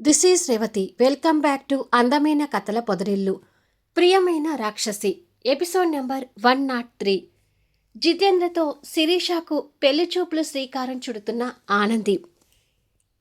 This is Revathi. Welcome back to అందమైన కథల పొదరిల్లు. ప్రియమైన రాక్షసి episode number one nought three. జితేంద్రతో శిరీషాకు పెళ్ళి చూపులు శ్రీకారం చుడుతున్న ఆనంది.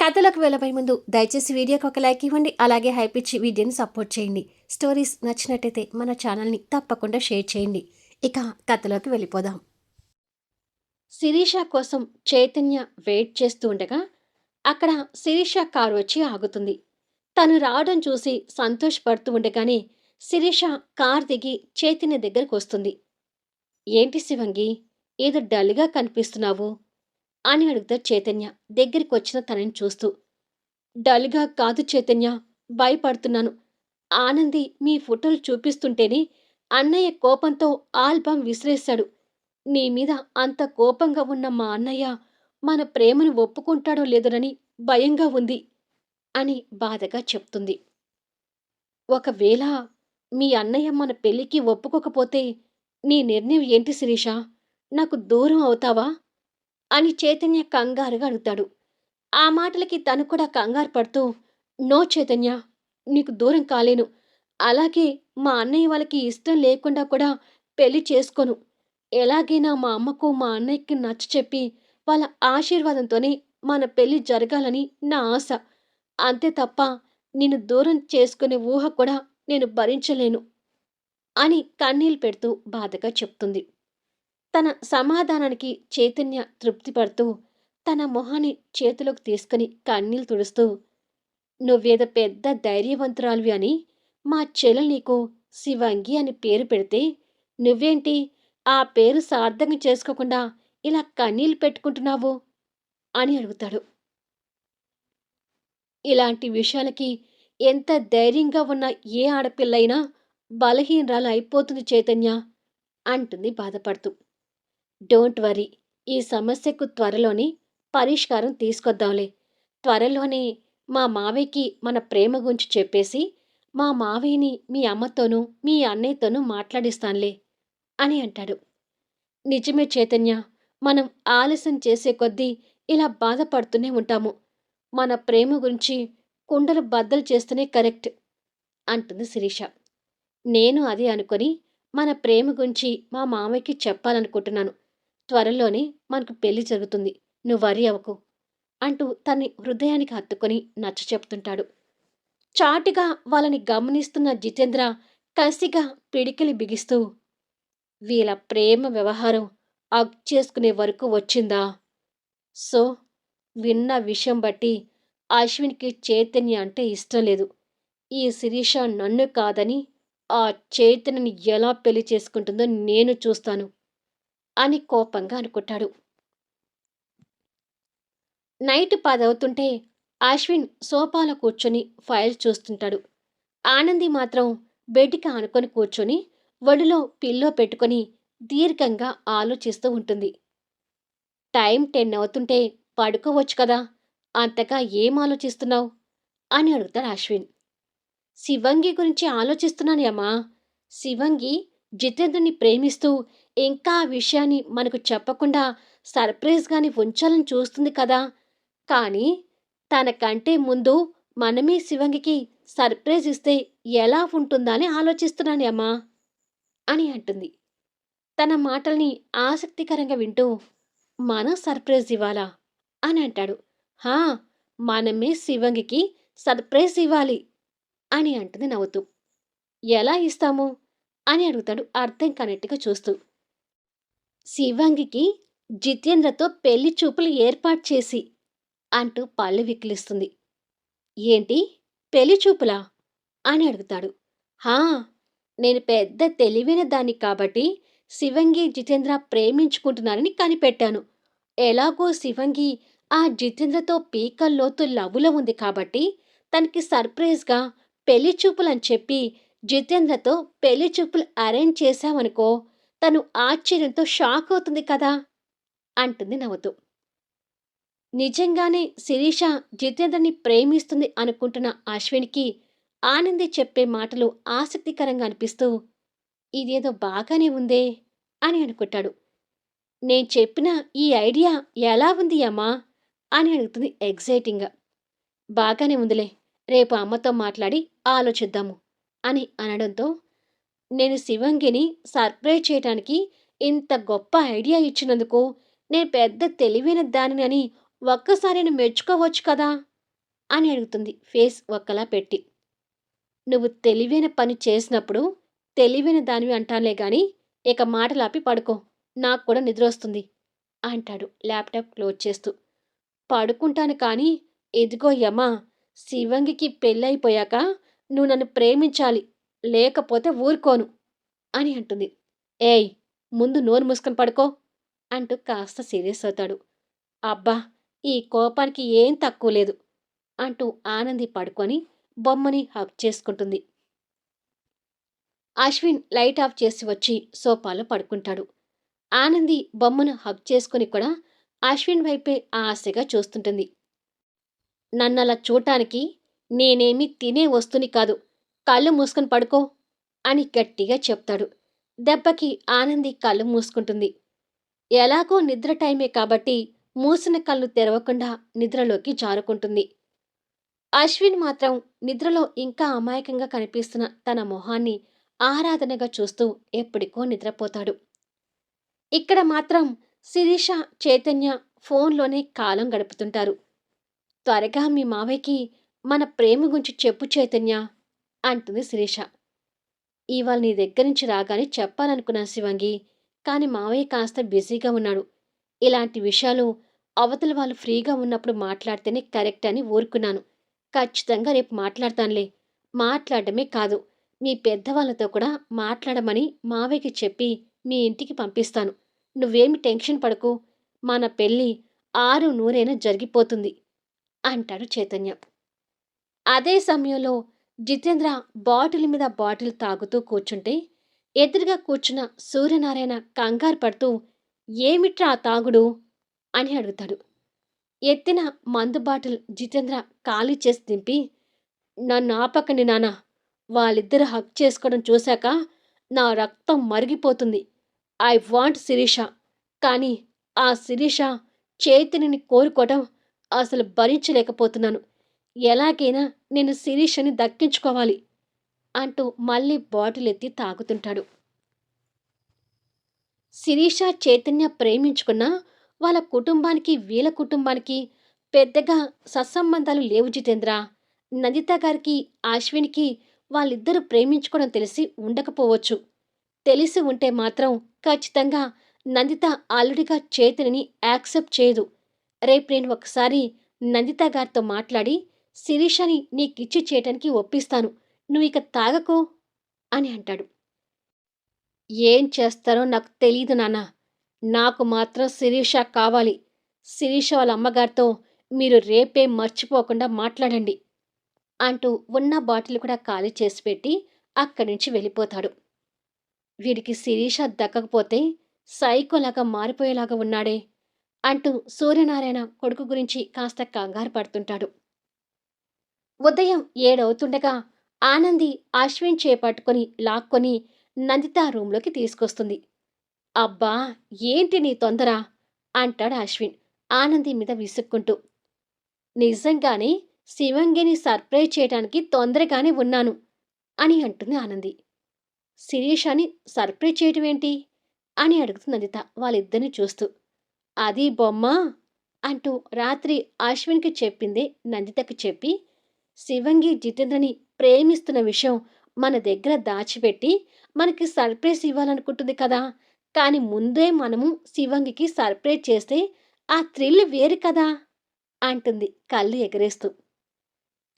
కథలకు వెళ్ళబోయే ముందు దయచేసి వీడియోకి ఒక లైక్ ఇవ్వండి అలాగే హైప్ ఇచ్చి వీడియోని సపోర్ట్ చేయండి. స్టోరీస్ నచ్చినట్టయితే మన ఛానల్ని తప్పకుండా షేర్ చేయండి. ఇక కథలోకి వెళ్ళిపోదాం. శిరీష కోసం చైతన్య వెయిట్ చేస్తూ ఉండగా అక్కడ శిరీష కారు వచ్చి ఆగుతుంది. తను రావడం చూసి సంతోషపడుతూ ఉండగానే శిరీష కార్ దిగి చైతన్య దగ్గరకు వస్తుంది. ఏంటి శివంగి ఏదో డల్గా కనిపిస్తున్నావు? అని అడుగుతాడు చైతన్య. దగ్గరికి వచ్చిన తనని చూస్తూ. డల్గా కాదు చైతన్య భయపడుతున్నాను. ఆనంది మీ ఫోటోలు చూపిస్తుంటేనే అన్నయ్య కోపంతో ఆల్బమ్ విసిరేశాడు. నీ మీద అంత కోపంగా ఉన్న మా అన్నయ్య మన ప్రేమను ఒప్పుకుంటాడో లేదోనని భయంగా ఉంది అని బాధగా చెప్తుంది. ఒకవేళ మీ అన్నయ్య మన పెళ్ళికి ఒప్పుకోకపోతే నీ నిర్ణయం ఏంటి శిరీష? నాకు దూరం అవుతావా? అని చైతన్య కంగారుగా అడుగుతాడు. ఆ మాటలకి తను కూడా కంగారు పడుతూ నో చైతన్య నీకు దూరం కాలేను. అలాగే మా అన్నయ్య వాళ్ళకి ఇష్టం లేకుండా కూడా పెళ్ళి చేసుకోను. ఎలాగైనా మా అమ్మకు మా అన్నయ్యకి నచ్చ చెప్పి వాళ్ళ ఆశీర్వాదంతోనే మన పెళ్ళి జరగాలని నా ఆశ. అంతే తప్ప నిన్ను దూరం చేసుకునే ఊహ కూడా నేను భరించలేను అని కన్నీళ్ళు పెడుతూ బాధగా చెప్తుంది. తన సమాధానానికి చైతన్య తృప్తి పడుతూ తన మొహాన్ని చేతిలోకి తీసుకుని కన్నీళ్ళు తుడుస్తూ నువ్వేదో పెద్ద ధైర్యవంతురాలివి అని మా చెల్లెలు నీకు శివంగి అని పేరు పెడితే నువ్వేంటి ఆ పేరు సార్థకం చేసుకోకుండా ఇలా కన్నీళ్ళు పెట్టుకుంటున్నావు? అని అడుగుతాడు. ఇలాంటి విషయాలకి ఎంత ధైర్యంగా ఉన్న ఏ ఆడపిల్లైనా బలహీనరాలు అయిపోతుంది చైతన్య అంటుంది బాధపడుతూ. డోంట్ వరీ ఈ సమస్యకు త్వరలోనే పరిష్కారం తీసుకొద్దాంలే. త్వరలోనే మా మావయ్యకి మన ప్రేమ గురించి చెప్పేసి మా మావయ్యని మీ అమ్మతోనూ మీ అన్నయ్యతోనూ మాట్లాడిస్తానులే అని అంటాడు. నిజమే చైతన్య మనం ఆలస్యం చేసే కొద్దీ ఇలా బాధపడుతూనే ఉంటాము. మన ప్రేమ గురించి కుండలు బద్దలు చేస్తేనే కరెక్ట్ అంటుంది శిరీష. నేను అదే అనుకొని మన ప్రేమ గురించి మా మామయ్యకి చెప్పాలనుకుంటున్నాను. త్వరలోనే మనకు పెళ్ళి జరుగుతుంది. నువ్వు వరి అవ్వకు అంటూ తన్ని హృదయానికి హత్తుకొని నచ్చ చెప్తుంటాడు. చాటుగా వాళ్ళని గమనిస్తున్న జితేంద్ర కసిగా పిడికిలి బిగిస్తూ వీళ్ళ ప్రేమ వ్యవహారం అగ్ చేసుకునే వరకు వచ్చిందా? సో విన్న విషయం బట్టి అశ్విన్కి చైతన్య అంటే ఇష్టం లేదు. ఈ శిరీష నన్ను కాదని ఆ చైతన్యని ఎలా పెళ్ళి చేసుకుంటుందో నేను చూస్తాను అని కోపంగా అనుకుంటాడు. నైట్ పదవుతుంటే అశ్విన్ సోఫాలో కూర్చొని ఫైల్ చూస్తుంటాడు. ఆనంది మాత్రం బెడ్కి ఆనుకొని కూర్చొని ఒడిలో పిల్లో పెట్టుకొని దీర్ఘంగా ఆలోచిస్తూ ఉంటుంది. టైం టెన్ అవుతుంటే పడుకోవచ్చు కదా అంతగా ఏం ఆలోచిస్తున్నావు? అని అడుగుతాడు అశ్విన్. శివంగి గురించి ఆలోచిస్తున్నాను అమ్మా. శివంగి జితేంద్రుని ప్రేమిస్తూ ఇంకా ఆ విషయాన్ని మనకు చెప్పకుండా సర్ప్రైజ్గాని ఉంచాలని చూస్తుంది కదా. కానీ తనకంటే ముందు మనమే శివంగికి సర్ప్రైజ్ ఇస్తే ఎలా ఉంటుందని ఆలోచిస్తున్నాను అమ్మా అని అంటుంది. తన మాటల్ని ఆసక్తికరంగా వింటూ మనం సర్ప్రైజ్ ఇవ్వాలా? అని అంటాడు. హా మనమే శివంగికి సర్ప్రైజ్ ఇవ్వాలి అని అంటుంది నవ్వుతూ. ఎలా ఇస్తాము? అని అడుగుతాడు అర్థం కానట్టుగా చూస్తూ. శివంగికి జితేంద్రతో పెళ్ళి చూపులు ఏర్పాటు చేసి అంటూ పళ్ళు విక్కిలిస్తుంది ఏంటి? పెళ్ళి చూపులా? అని అడుగుతాడు. హా నేను పెద్ద తెలివైన దాన్ని కాబట్టి శివంగి జితేంద్ర ప్రేమించుకుంటున్నారని కనిపెట్టాను. ఎలాగో శివంగి ఆ జితేంద్రతో పీకల్లోతు లవ్లో ఉంది కాబట్టి తనకి సర్ప్రైజ్గా పెళ్ళి చూపులు అని చెప్పి జితేంద్రతో పెళ్ళి చూపులు అరేంజ్ చేశామనుకో తను ఆశ్చర్యంతో షాక్ అవుతుంది కదా! అంటుంది నవ్వుతూ. నిజంగానే శిరీష జితేంద్రని ప్రేమిస్తుంది అనుకుంటున్న అశ్విన్కి ఆనంది చెప్పే మాటలు ఆసక్తికరంగా అనిపిస్తూ ఇదేదో బాగానే ఉందే అని అనుకుంటాడు. నేను చెప్పిన ఈ ఐడియా ఎలా ఉంది అమ్మా? అని అడుగుతుంది ఎగ్జైటింగ్గా బాగానే ఉందిలే రేపు అమ్మతో మాట్లాడి ఆలోచిద్దాము అని అనడంతో నేను శివంగిని సర్ప్రైజ్ చేయడానికి ఇంత గొప్ప ఐడియా ఇచ్చినందుకు నేను పెద్ద తెలివైన దానినని ఒక్కసారి నేను మెచ్చుకోవచ్చు కదా? అని అడుగుతుంది ఫేస్ ఒక్కలా పెట్టి. నువ్వు తెలివైన పని చేసినప్పుడు తెలివైన దానివి అంటానులే గాని ఇక మాటలాపి పడుకో నాకు కూడా నిద్ర వస్తుంది అంటాడు ల్యాప్టాప్ క్లోజ్ చేస్తూ. పడుకుంటాను కానీ ఇదిగో యమ్మా శివంగికి పెళ్ళైపోయాక నువ్వు నన్ను ప్రేమించాలి లేకపోతే ఊరుకోను అని అంటుంది. ఏయ్ ముందు నోరు మూసుకొని పడుకో అంటూ కాస్త సీరియస్ అవుతాడు. అబ్బా ఈ కోపానికి ఏం తక్కువ లేదు అంటూ ఆనంది పడుకొని బొమ్మని హక్ చేసుకుంటుంది. అశ్విన్ లైట్ ఆఫ్ చేసి వచ్చి సోఫాలో పడుకుంటాడు. ఆనంది బొమ్మను హబ్ చేసుకుని కూడా అశ్విన్ వైపే ఆశగా చూస్తుంటుంది. నన్నలా చూడటానికి నేనేమి తినే వస్తుని కాదు కళ్ళు మూసుకొని పడుకో అని గట్టిగా చెప్తాడు. దెబ్బకి ఆనంది కళ్ళు మూసుకుంటుంది. ఎలాగో నిద్ర టైమే కాబట్టి మూసిన కళ్ళు తెరవకుండా నిద్రలోకి జారుకుంటుంది. అశ్విన్ మాత్రం నిద్రలో ఇంకా అమాయకంగా కనిపిస్తున్న తన మొహాన్ని ఆరాధనగా చూస్తూ ఎప్పటికో నిద్రపోతాడు. ఇక్కడ మాత్రం శిరీష చైతన్య ఫోన్లోనే కాలం గడుపుతుంటారు. త్వరగా మీ మావయ్యకి మన ప్రేమ గురించి చెప్పు చైతన్య అంటుంది శిరీష. ఇవాళ నీ దగ్గర నుంచి రాగానే చెప్పాలనుకున్నాను శివంగి కానీ మావయ్య కాస్త బిజీగా ఉన్నాడు. ఇలాంటి విషయాలు అవతల వాళ్ళు ఫ్రీగా ఉన్నప్పుడు మాట్లాడితేనే కరెక్ట్ అని ఊరుకున్నాను. ఖచ్చితంగా రేపు మాట్లాడతానులే. మాట్లాడమే కాదు. మీ పెద్దవాళ్ళతో కూడా మాట్లాడమని మావయ్యకి చెప్పి మీ ఇంటికి పంపిస్తాను. నువ్వేమి టెన్షన్ పడకు. మన పెళ్ళి ఆరు నూరైనా జరిగిపోతుంది అంటాడు చైతన్య. అదే సమయంలో జితేంద్ర బాటిల్ మీద బాటిల్ తాగుతూ కూర్చుంటే ఎదురుగా కూర్చున్న సూర్యనారాయణ కంగారు పడుతూ ఏమిట్రా తాగుడు? అని అడుగుతాడు. ఎత్తిన మందు బాటిల్ జితేంద్ర ఖాళీ చేసి దింపి నన్ను ఆపకండి నానా వాళ్ళిద్దరు హక్ చేసుకోవడం చూశాక నా రక్తం మరిగిపోతుంది. I want Sirisha. కానీ ఆ శిరీష చేతిని కోరుకోవడం అసలు భరించలేకపోతున్నాను. ఎలాగైనా నేను శిరీషని దక్కించుకోవాలి అంటూ మళ్ళీ బాటిల్ ఎత్తి తాగుతుంటాడు. శిరీష చైతన్య ప్రేమించుకున్న వాళ్ళ కుటుంబానికి వీళ్ళ కుటుంబానికి పెద్దగా సత్సంబంధాలు లేవు జితేంద్ర. నందిత గారికి అశ్వినికి వాళ్ళిద్దరూ ప్రేమించుకోవడం తెలిసి ఉండకపోవచ్చు. తెలిసి ఉంటే మాత్రం ఖచ్చితంగా నందిత ఆల్రెడీగా చేతిని యాక్సెప్ట్ చేయదు. రేపు నేను ఒకసారి నందిత గారితో మాట్లాడి శిరీషని నీకిచ్చి చేయటానికి ఒప్పిస్తాను. నువ్వు ఇక తాగకు అని అంటాడు. ఏం చేస్తారో నాకు తెలియదు నాన్న. నాకు మాత్రం శిరీష కావాలి. శిరీష వాళ్ళ అమ్మగారితో మీరు రేపే మర్చిపోకుండా మాట్లాడండి. అంటూ ఉన్న బాటిల్ కూడా ఖాళీ చేసి పెట్టి అక్కడి నుంచి వెళ్ళిపోతాడు. వీడికి శిరీష దక్కకపోతే సైకోలాగా మారిపోయేలాగా ఉన్నాడే అంటూ సూర్యనారాయణ కొడుకు గురించి కాస్త కంగారు పడుతుంటాడు. ఉదయం ఏడవుతుండగా ఆనంది అశ్విన్ చేపట్టుకొని లాక్కొని నందిత రూంలోకి తీసుకొస్తుంది. అబ్బా ఏంటి నీ తొందర? అంటాడు అశ్విన్ ఆనంది మీద విసుక్కుంటూ. నిజంగానే శివంగిని సర్ప్రైజ్ చేయడానికి తొందరగానే ఉన్నాను అని అంటుంది ఆనంది. శిరీషాని సర్ప్రైజ్ చేయటం ఏంటి? అని అడుగుతుంది నందిత వాళ్ళిద్దరిని చూస్తూ. అది బొమ్మ అంటూ రాత్రి అశ్విన్కి చెప్పిందే నందితకు చెప్పి శివంగి జితేంద్రని ప్రేమిస్తున్న విషయం మన దగ్గర దాచిపెట్టి మనకి సర్ప్రైజ్ ఇవ్వాలనుకుంటుంది కదా. కానీ ముందే మనము శివంగికి సర్ప్రైజ్ చేస్తే ఆ థ్రిల్ వేరు కదా అంటుంది కళ్ళు ఎగరేస్తూ.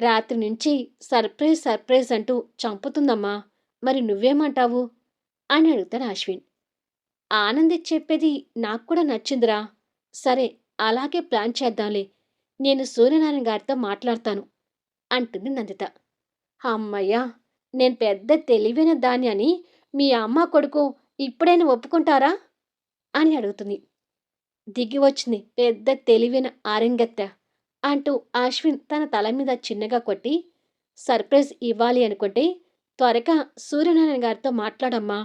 రాత్రి నుంచి సర్ప్రైజ్ సర్ప్రైజ్ అంటూ చంపుతుందమ్మా. మరి నువ్వేమంటావు? అని అడుగుతాడు అశ్విన్. ఆనంది చెప్పేది నాకు కూడా నచ్చిందిరా. సరే అలాగే ప్లాన్ చేద్దాంలే. నేను సూర్యనారాయణ గారితో మాట్లాడతాను అంటుంది నందిత. అమ్మయ్యా నేను పెద్ద తెలివైన దాన్ని అని మీ అమ్మ కొడుకు ఇప్పుడైనా ఒప్పుకుంటారా? అని అడుగుతుంది. దిగి వచ్చింది పెద్ద తెలివైన ఆరింగత్త అంటూ అశ్విన్ తన తల మీద చిన్నగా కొట్టి సర్ప్రైజ్ ఇవ్వాలి అనుకుంటే త్వరగా సూర్యనారాయణ గారితో మాట్లాడమ్మా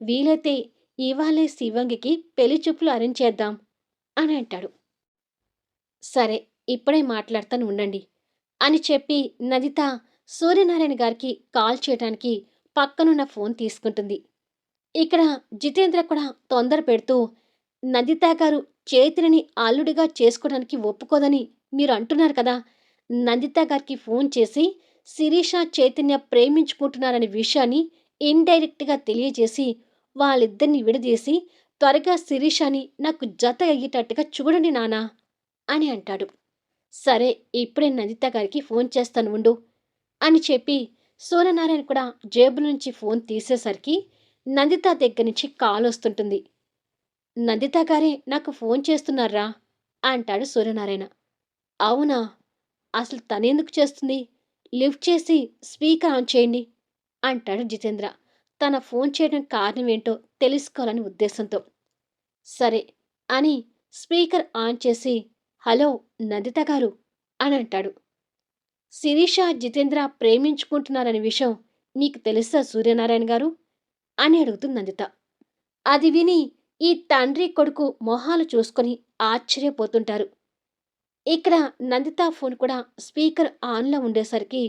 వీలైతే ఇవాళే శివంగికి పెళ్ళి చూపులు అరేంజ్ చేద్దాం అని అంటాడు. సరే ఇప్పుడే మాట్లాడతాను ఉండండి అని చెప్పి నదిత సూర్యనారాయణ గారికి కాల్ చేయడానికి పక్కనున్న ఫోన్ తీసుకుంటుంది. ఇక్కడ జితేంద్ర కూడా తొందర పెడుతూ నదిత గారు చేతిని అల్లుడిగా చేసుకోవడానికి ఒప్పుకోదని మీరు అంటున్నారు కదా! నందిత గారికి ఫోన్ చేసి శిరీష చైతన్య ప్రేమించుకుంటున్నారనే విషయాన్ని ఇండైరెక్ట్గా తెలియజేసి వాళ్ళిద్దరిని విడదీసి త్వరగా శిరీషని నాకు జత అయ్యేటట్టుగా చూడండి నానా అని అంటాడు. సరే ఇప్పుడే నందిత గారికి ఫోన్ చేస్తాను ఉండు అని చెప్పి సూర్యనారాయణ కూడా జేబు నుంచి ఫోన్ తీసేసరికి నందిత దగ్గర నుంచి కాల్ వస్తుంటుంది. నందిత గారే నాకు ఫోన్ చేస్తున్నారా? అంటాడు సూర్యనారాయణ. అవునా? అసలు తనెందుకు చేస్తుంది? లిఫ్ట్ చేసి స్పీకర్ ఆన్ చేయండి అంటాడు జితేంద్ర. తన ఫోన్ చేయడం కారణం ఏంటో తెలుసుకోవాలని ఉద్దేశంతో. సరే అని స్పీకర్ ఆన్ చేసి హలో నందిత గారు అని అంటాడు. శిరీష జితేంద్ర ప్రేమించుకుంటున్నారనే విషయం మీకు తెలుసా సూర్యనారాయణ గారు? అని అడుగుతుంది నందిత. అది విని ఈ తండ్రి కొడుకు మొహాలు చూసుకొని ఆశ్చర్యపోతుంటారు. ఇక్కడ నందిత ఫోన్ కూడా స్పీకర్ ఆన్లో ఉండేసరికి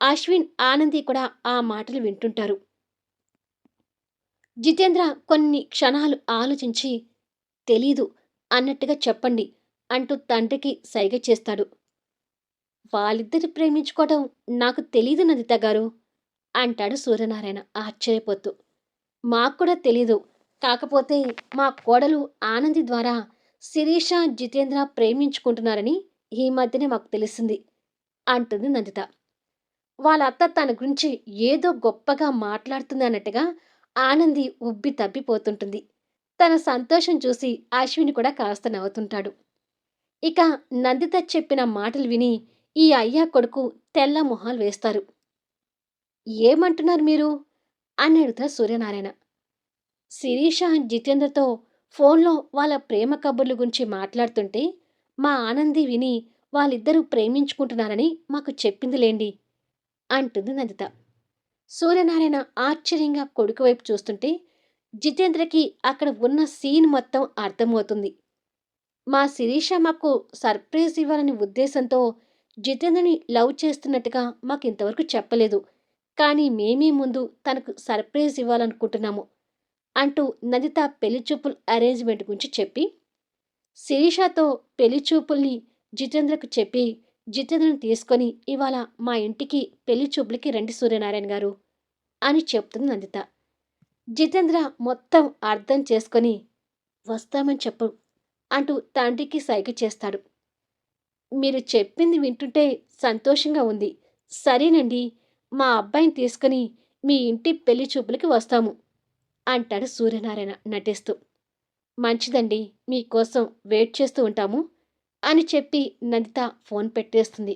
అశ్విన్ ఆనంది కూడా ఆ మాటలు వింటుంటారు. జితేంద్ర కొన్ని క్షణాలు ఆలోచించి తెలీదు అన్నట్టుగా చెప్పండి అంటూ తండ్రికి సైగ చేస్తాడు. వాళ్ళిద్దరు ప్రేమించుకోవటం నాకు తెలీదు నందిత గారు అంటాడు సూర్యనారాయణ ఆశ్చర్యపోతూ. మాకు కూడా తెలీదు కాకపోతే మా కోడలు ఆనంది ద్వారా శిరీష జితేంద్ర ప్రేమించుకుంటున్నారని ఈ మధ్యనే మాకు తెలిసింది అంటుంది నందిత. వాళ్ళ అత్త తన గురించి ఏదో గొప్పగా మాట్లాడుతుంది అన్నట్టుగా ఆనంది ఉబ్బి తప్పిపోతుంటుంది. తన సంతోషం చూసి అశ్విని కూడా కాస్త నవ్వుతుంటాడు. ఇక నందిత చెప్పిన మాటలు విని ఈ అయ్యా కొడుకు తెల్ల మొహాలు వేస్తారు. ఏమంటున్నారు మీరు? అని అడుగుతారు సూర్యనారాయణ. శిరీష జితేంద్రతో ఫోన్లో వాళ్ళ ప్రేమ కబుర్ల గురించి మాట్లాడుతుంటే మా ఆనంది విని వాళ్ళిద్దరూ ప్రేమించుకుంటున్నారని మాకు చెప్పిందిలేండి అంటుంది నందిత. సూర్యనారాయణ ఆశ్చర్యంగా కొడుకు వైపు చూస్తుంటే జితేంద్రకి అక్కడ ఉన్న సీన్ మొత్తం అర్థమవుతుంది. మా శిరీష మాకు సర్ప్రైజ్ ఇవ్వాలనే ఉద్దేశంతో జితేంద్రని లవ్ చేస్తున్నట్టుగా మాకు ఇంతవరకు చెప్పలేదు. కానీ మేమే ముందు తనకు సర్ప్రైజ్ ఇవ్వాలనుకుంటున్నాము. అంటూ నందిత పెళ్ళి చూపుల అరేంజ్మెంట్ గురించి చెప్పి శిరీషతో పెళ్ళి చూపుల్ని జితేంద్రకు చెప్పి జితేంద్రను తీసుకొని ఇవాళ మా ఇంటికి పెళ్ళి చూపులకి రండి సూర్యనారాయణ గారు అని చెప్తుంది నందిత. జితేంద్ర మొత్తం అర్థం చేసుకొని వస్తామని చెప్పు అంటూ తండ్రికి సైగ చేస్తాడు. మీరు చెప్పింది వింటుంటే సంతోషంగా ఉంది. సరేనండి మా అబ్బాయిని తీసుకుని మీ ఇంటి పెళ్ళి చూపులకి వస్తాము. అంటాడు సూర్యనారాయణ నటిస్తూ. మంచిదండి మీకోసం వెయిట్ చేస్తూ ఉంటాము అని చెప్పి నందిత ఫోన్ పెట్టేస్తుంది.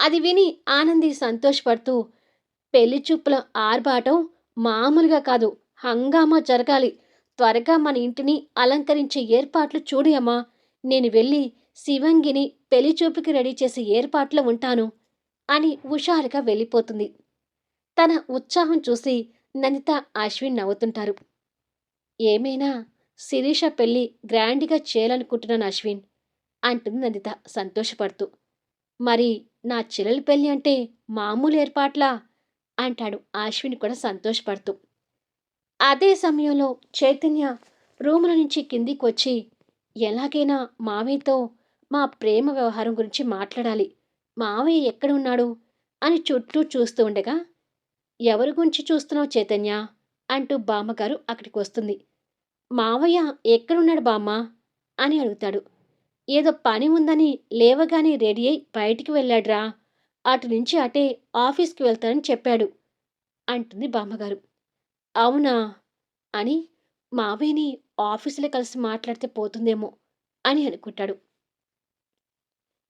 అది విని ఆనంది సంతోషపడుతూ పెళ్ళి చూపుల ఆర్భాటం మామూలుగా కాదు హంగామా జరగాలి. త్వరగా మన ఇంటిని అలంకరించే ఏర్పాట్లు చూడయమ్మా నేను వెళ్ళి శివంగిని పెళ్ళి చూపుకి రెడీ చేసే ఏర్పాట్లో ఉంటాను అని హుషారుగా వెళ్ళిపోతుంది. తన ఉత్సాహం చూసి నందిత అశ్విన్ నవ్వుతుంటారు. ఏమైనా శిరీష పెళ్ళి గ్రాండ్గా చేయాలనుకుంటున్నాను అశ్విన్ అంటుంది నందిత సంతోషపడుతూ. మరి నా చెల్లెలి పెళ్ళి అంటే మామూలు ఏర్పాట్లా? అంటాడు అశ్విన్ కూడా సంతోషపడుతూ. అదే సమయంలో చైతన్య రూముల నుంచి కిందికి వచ్చి ఎలాగైనా మావయ్యతో మా ప్రేమ వ్యవహారం గురించి మాట్లాడాలి. మావయ్య ఎక్కడ ఉన్నాడు? అని చుట్టూ చూస్తూ ఉండగా ఎవరి గురించి చూస్తున్నావు చైతన్య? అంటూ బామ్మగారు అక్కడికి వస్తుంది మావయ్య ఎక్కడున్నాడు బామ్మ? అని అడుగుతాడు. ఏదో పని ఉందని లేవగానే రెడీ అయి బయటికి వెళ్ళాడ్రా. అటు నుంచి అటే ఆఫీస్కి వెళ్తానని చెప్పాడు అంటుంది బామ్మగారు. అవునా? అని మావయ్యని ఆఫీసులో కలిసి మాట్లాడితే పోతుందేమో అని అనుకుంటాడు.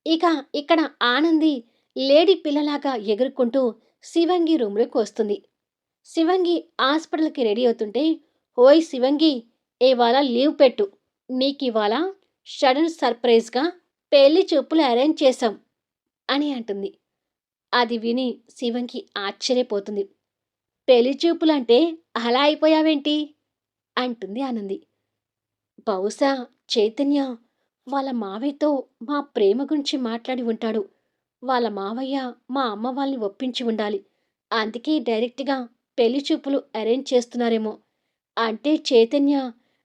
ఇక ఇక్కడ ఆనంది లేడీ పిల్లలాగా ఎగురుకుంటూ శివంగి రూమ్లోకి వస్తుంది. శివంగి హాస్పిటల్కి రెడీ అవుతుంటే ఓయ్ శివంగి ఇవాళ లీవ్ పెట్టు. నీకు ఇవాళ సడన్ సర్ప్రైజ్గా పెళ్ళి చూపులు అరేంజ్ చేశాం అని అంటుంది. అది విని శివంకి ఆశ్చర్యపోతుంది. పెళ్ళి చూపులంటే అలా అయిపోయావేంటి? అంటుంది ఆనంది. బహుశా చైతన్య వాళ్ళ మావయ్యతో మా ప్రేమ గురించి మాట్లాడి ఉంటాడు. వాళ్ళ మావయ్య మా అమ్మ వాళ్ళని ఒప్పించి ఉండాలి. అందుకే డైరెక్ట్గా పెళ్ళి చూపులు అరేంజ్ చేస్తున్నారేమో. అంటే చైతన్య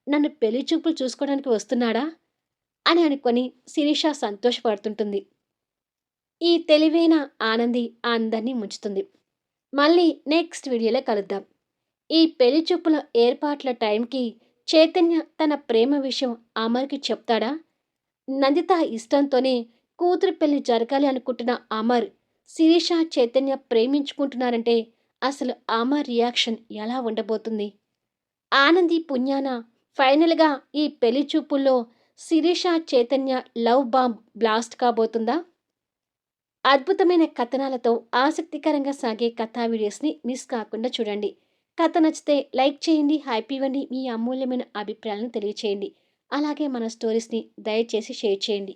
నన్ను పెళ్ళి చూపులు చూసుకోవడానికి వస్తున్నాడా? అని అనుకొని శిరీష సంతోషపడుతుంటుంది. ఈ తెలివైన ఆనంది అందరినీ ముంచుతుంది. మళ్ళీ నెక్స్ట్ వీడియోలో కలుద్దాం. ఈ పెళ్ళి చూపుల ఏర్పాట్ల టైంకి చైతన్య తన ప్రేమ విషయం అమర్కి చెప్తాడా? నందిత ఇష్టంతోనే కూతురు పెళ్ళి జరగాలి అనుకుంటున్న అమర్ శిరీష చైతన్య ప్రేమించుకుంటున్నారంటే అసలు అమర్ రియాక్షన్ ఎలా ఉండబోతుంది? ఆనంది పుణ్యాన ఫైనల్గా ఈ పెళ్ళి చూపుల్లో Sirisha Chaitanya love bomb blast కాబోతుందా? అద్భుతమైన కథనాలతో ఆసక్తికరంగా సాగే కథా వీడియోస్ని మిస్ కాకుండా చూడండి. కథ నచ్చితే లైక్ చేయండి హ్యాపీ ఇవ్వండి మీ అమూల్యమైన అభిప్రాయాలను తెలియచేయండి. అలాగే మన స్టోరీస్ని దయచేసి షేర్ చేయండి.